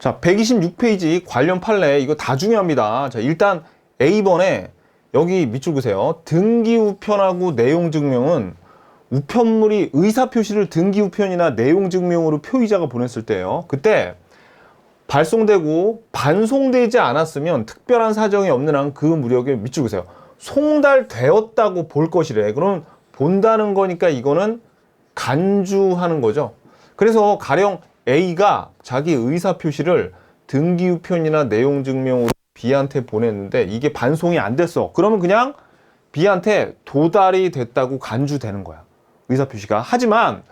자, 126페이지 관련 판례 이거 다 중요합니다. 자, 일단 A번에 여기 밑줄 보세요. 등기 우편하고 내용 증명은 우편물이 의사 표시를 등기 우편이나 내용 증명으로 표의자가 보냈을 때예요. 그때 발송되고 반송되지 않았으면 특별한 사정이 없는 한 그 무렵에 밑줄 보세요. 송달되었다고 볼 것이래. 그럼 본다는 거니까 이거는 간주하는 거죠. 그래서 가령 A가 자기 의사 표시를 등기 우편이나 내용 증명으로 B한테 보냈는데 이게 반송이 안 됐어. 그러면 그냥 B한테 도달이 됐다고 간주되는 거야. 의사 표시가. 하지만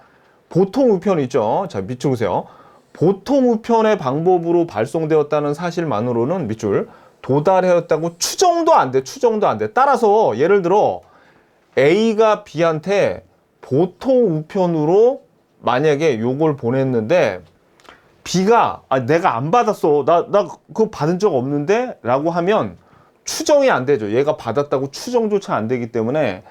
보통 우편 있죠. 자, 밑줄 보세요. 보통 우편의 방법으로 발송되었다는 사실만으로는 밑줄 도달하였다고 추정도 안 돼. 추정도 안 돼. 따라서 예를 들어 A가 B한테 보통 우편으로 만약에 요걸 보냈는데 B가 아 내가 안 받았어. 나 나 그거 받은 적 없는데 라고 하면 추정이 안 되죠. 얘가 받았다고 추정조차 안 되기 때문에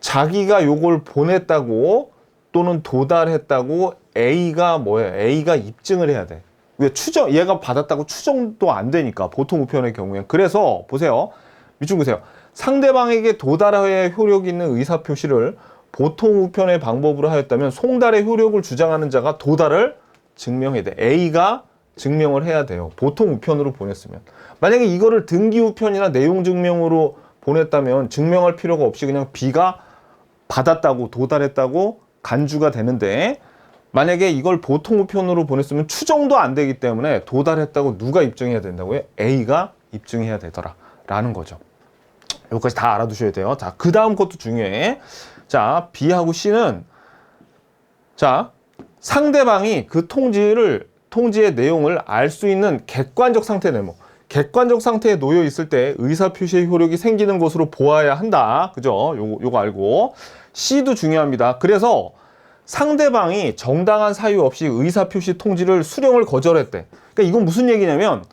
자기가 요걸 보냈다고 또는 도달했다고 A가 뭐예요? A가 입증을 해야 돼. 왜 추정 얘가 받았다고 추정도 안 되니까 보통 우편의 경우에 그래서 보세요. 밑줄 보세요. 상대방에게 도달하여 효력 있는 의사 표시를 보통 우편의 방법으로 하였다면 송달의 효력을 주장하는 자가 도달을 증명해야 돼. A가 증명을 해야 돼요. 보통 우편으로 보냈으면. 만약에 이거를 등기 우편이나 내용 증명으로 보냈다면 증명할 필요가 없이 그냥 B가 받았다고 도달했다고 간주가 되는데 만약에 이걸 보통 우편으로 보냈으면 추정도 안 되기 때문에 도달했다고 누가 입증해야 된다고요? A가 입증해야 되더라. 라는 거죠. 여기까지 다 알아두셔야 돼요. 자, 그 다음 것도 중요해. 자, B하고 C는 자, 상대방이 그 통지를 통지의 내용을 알 수 있는 객관적 상태 내모. 객관적 상태에 놓여 있을 때 의사 표시의 효력이 생기는 것으로 보아야 한다. 그죠? 요거, 요거 알고. C도 중요합니다. 그래서 상대방이 정당한 사유 없이 의사 표시 통지를 수령을 거절했대. 그러니까 이건 무슨 얘기냐면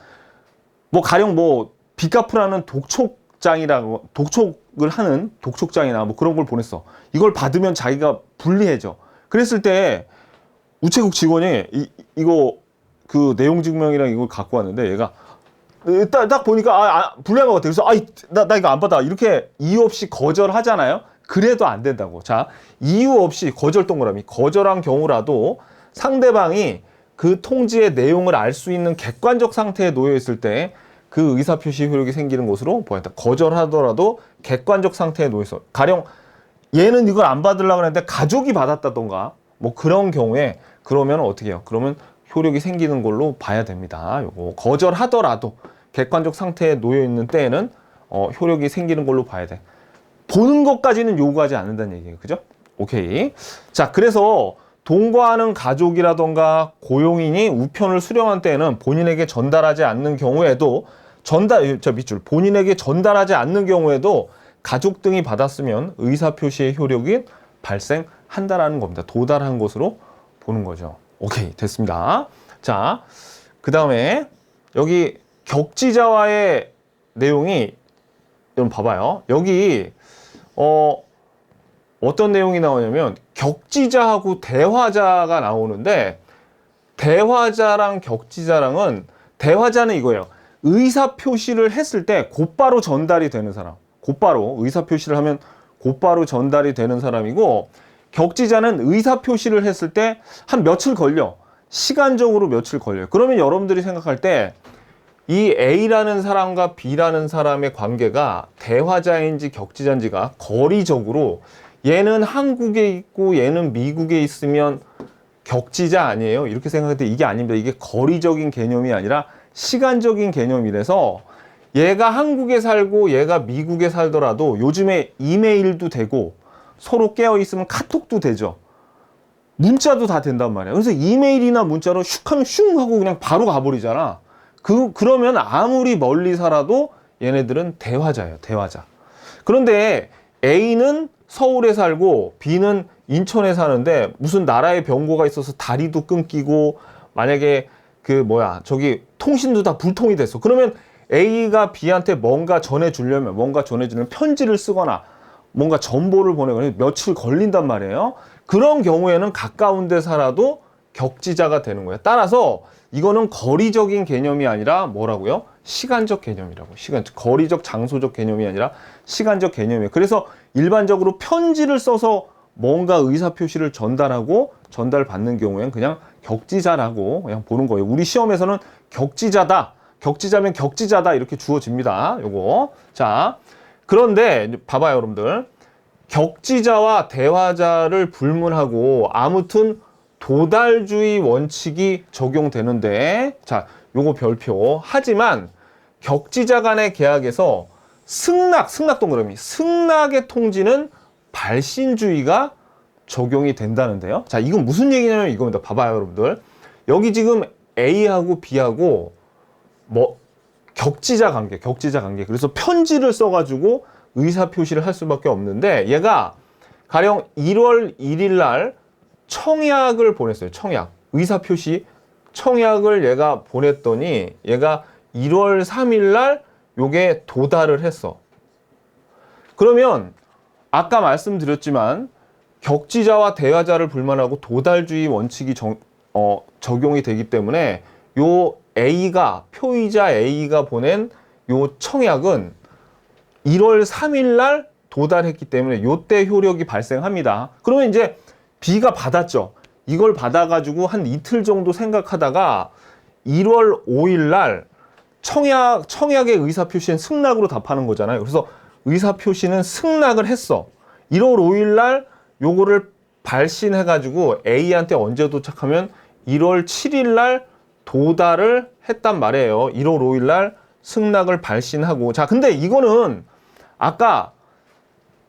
뭐 가령 뭐 빚갚으라는 독촉장이라고 독촉을 하는 독촉장이나 뭐 그런 걸 보냈어. 이걸 받으면 자기가 불리해져. 그랬을 때 우체국 직원이 이, 이거 그 내용 증명이랑 이걸 갖고 왔는데 얘가 딱, 딱 보니까 아, 아 불리한 것 같아. 그래서 아이 나, 나 이거 안 받아. 이렇게 이유 없이 거절하잖아요. 그래도 안 된다고. 자, 이유 없이 거절 동그라미. 거절한 경우라도 상대방이 그 통지의 내용을 알 수 있는 객관적 상태에 놓여 있을 때 그 의사 표시 효력이 생기는 것으로 보였다. 거절하더라도 객관적 상태에 놓여 있어. 가령 얘는 이걸 안 받으려고 했는데 가족이 받았다던가 뭐 그런 경우에 그러면 어떻게 해요? 그러면 효력이 생기는 걸로 봐야 됩니다. 요거 거절하더라도 객관적 상태에 놓여 있는 때에는 어, 효력이 생기는 걸로 봐야 돼. 보는 것까지는 요구하지 않는다는 얘기예요. 그죠? 오케이. 자, 그래서 동거하는 가족이라던가 고용인이 우편을 수령한 때에는 본인에게 전달하지 않는 경우에도 전달, 저 밑줄, 본인에게 전달하지 않는 경우에도 가족 등이 받았으면 의사표시의 효력이 발생한다라는 겁니다. 도달한 것으로 보는 거죠. 오케이, 됐습니다. 자, 그 다음에 여기 격지자와의 내용이 여러분 봐봐요. 여기 어 어떤 내용이 나오냐면 격지자하고 대화자가 나오는데 대화자랑 격지자랑은 대화자는 이거예요. 의사 표시를 했을 때 곧바로 전달이 되는 사람. 곧바로 의사 표시를 하면 곧바로 전달이 되는 사람이고 격지자는 의사 표시를 했을 때 한 며칠 걸려. 시간적으로 며칠 걸려요. 그러면 여러분들이 생각할 때 이 A라는 사람과 B라는 사람의 관계가 대화자인지 격지자인지가 거리적으로 얘는 한국에 있고 얘는 미국에 있으면 격지자 아니에요? 이렇게 생각할 때 이게 아닙니다. 이게 거리적인 개념이 아니라 시간적인 개념이라서 얘가 한국에 살고 얘가 미국에 살더라도 요즘에 이메일도 되고 서로 깨어 있으면 카톡도 되죠. 문자도 다 된단 말이야. 그래서 이메일이나 문자로 슉 하면 슝 하고 그냥 바로 가버리잖아. 그, 그러면 아무리 멀리 살아도 얘네들은 대화자예요. 대화자. 그런데 A는 서울에 살고 B는 인천에 사는데 무슨 나라의 병고가 있어서 다리도 끊기고 만약에 그 뭐야 저기 통신도 다 불통이 됐어. 그러면 A가 B한테 뭔가 전해주려면 뭔가 전해주려면 편지를 쓰거나 뭔가 정보를 보내거나 며칠 걸린단 말이에요. 그런 경우에는 가까운 데 살아도 격지자가 되는 거예요. 따라서 이거는 거리적인 개념이 아니라 뭐라고요? 시간적 개념이라고. 시간, 거리적, 장소적 개념이 아니라 시간적 개념이에요. 그래서 일반적으로 편지를 써서 뭔가 의사 표시를 전달하고 전달받는 경우에는 그냥 격지자라고 그냥 보는 거예요. 우리 시험에서는 격지자다. 격지자면 격지자다. 이렇게 주어집니다. 요거. 자. 그런데 봐봐요, 여러분들. 격지자와 대화자를 불문하고 아무튼 도달주의 원칙이 적용되는데 자 요거 별표. 하지만 격지자 간의 계약에서 승낙 승낙 동그라미 승낙의 통지는 발신주의가 적용이 된다는데요. 자 이건 무슨 얘기냐면 이겁니다. 봐봐요 여러분들. 여기 지금 A하고 B하고 뭐 격지자 관계, 격지자 관계. 그래서 편지를 써가지고 의사 표시를 할 수밖에 없는데 얘가 가령 1월 1일 날 청약을 보냈어요. 청약. 의사 표시 청약을 얘가 보냈더니 얘가 1월 3일 날 요게 도달을 했어. 그러면 아까 말씀드렸지만 격지자와 대화자를 불만하고 도달주의 원칙이 정- 어, 적용이 되기 때문에 요 A가 표의자 A가 보낸 요 청약은 1월 3일 날 도달했기 때문에 요때 효력이 발생합니다. 그러면 이제 B가 받았죠. 이걸 받아가지고 한 이틀 정도 생각하다가 1월 5일 날 청약 청약의 의사 표시는 승낙으로 답하는 거잖아요. 그래서 의사 표시는 승낙을 했어. 1월 5일 날 요거를 발신해 가지고 A한테 언제 도착하면 1월 7일 날 도달을 했단 말이에요. 1월 5일 날 승낙을 발신하고 자, 근데 이거는 아까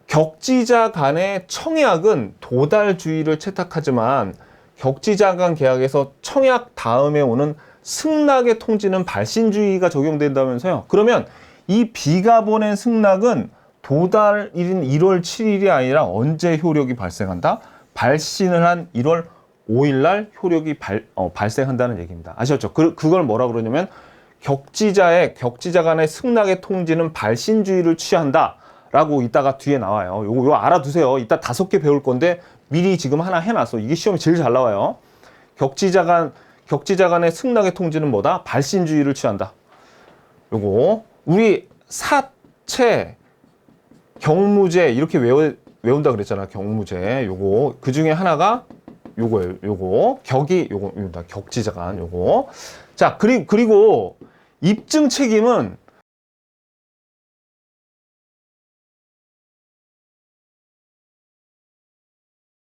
격지자 간의 청약은 도달주의를 채택하지만 격지자 간 계약에서 청약 다음에 오는 승낙의 통지는 발신주의가 적용된다면서요. 그러면 이 B가 보낸 승낙은 도달일인 1월 7일이 아니라 언제 효력이 발생한다? 발신을 한 1월 5일 날 효력이 발, 어, 발생한다는 얘기입니다. 아셨죠? 그, 그걸 뭐라 그러냐면 격지자의 격지자 간의 승낙의 통지는 발신주의를 취한다. 라고 이따가 뒤에 나와요. 요거, 요거 알아두세요. 이따 다섯 개 배울 건데 미리 지금 하나 해놨어. 이게 시험이 제일 잘 나와요. 격지자 간, 격지자 간의 승낙의 통지는 뭐다? 발신주의를 취한다. 요거. 우리 사채, 경무제 이렇게 외워, 외운다 그랬잖아. 경무제. 요거. 그 중에 하나가 요거예요. 요거. 격이 요거, 요다 격지자 간 요거. 자, 그리, 그리고 입증 책임은